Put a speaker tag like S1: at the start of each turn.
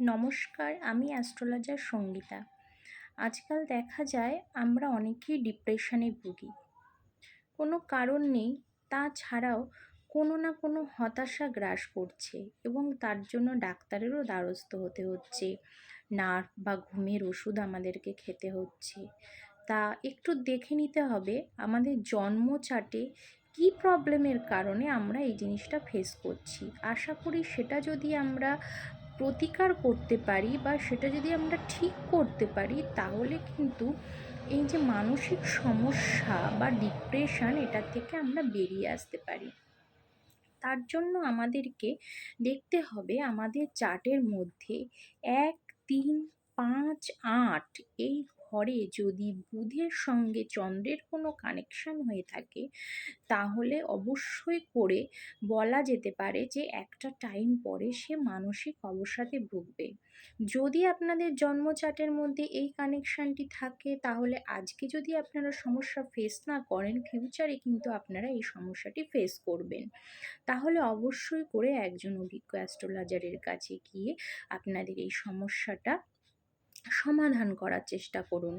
S1: নমস্কার, আমি অ্যাস্ট্রোলজার সঙ্গীতা। আজকাল দেখা যায় আমরা অনেকেই ডিপ্রেশনে ভুগি। কোনো কারণ নেই তাছাড়াও কোনো না কোনো হতাশা গ্রাস করছে এবং তার জন্য ডাক্তারেরও দ্বারস্থ হতে হচ্ছে। নার্ভ বা ঘুমের ওষুধ আমাদেরকে খেতে হচ্ছে। তা একটু দেখে নিতে হবে, আমাদের জন্ম চার্টে কী প্রবলেমের কারণে আমরা এই জিনিসটা ফেস করছি। আশা করি সেটা যদি আমরা প্রতিকার করতে পারি বা সেটা যদি আমরা ঠিক করতে পারি, তাহলে কিন্তু এই যে মানসিক সমস্যা বা ডিপ্রেশন এটা থেকে আমরা বেরিয়ে আসতে পারি। তার জন্য আমাদেরকে দেখতে হবে আমাদের চার্টের মধ্যে এক, তিন পাঁচ আট এই ঘরে যদি বুধের সঙ্গে চন্দ্রের কোনো কানেকশান হয়ে থাকে, তাহলে অবশ্যই করে বলা যেতে পারে যে একটা টাইম পরে সে মানসিক অবসাদে ভুগবে। যদি আপনাদের জন্মচাটের মধ্যে এই কানেকশানটি থাকে, তাহলে আজকে যদি আপনারা সমস্যা ফেস না করেন ফিউচারে কিন্তু আপনারা এই সমস্যাটি ফেস করবেন। তাহলে অবশ্যই করে একজন অভিজ্ঞ অ্যাস্ট্রোলজারের কাছে গিয়ে আপনাদের এই সমস্যাটা সমাধান করার চেষ্টা করুন।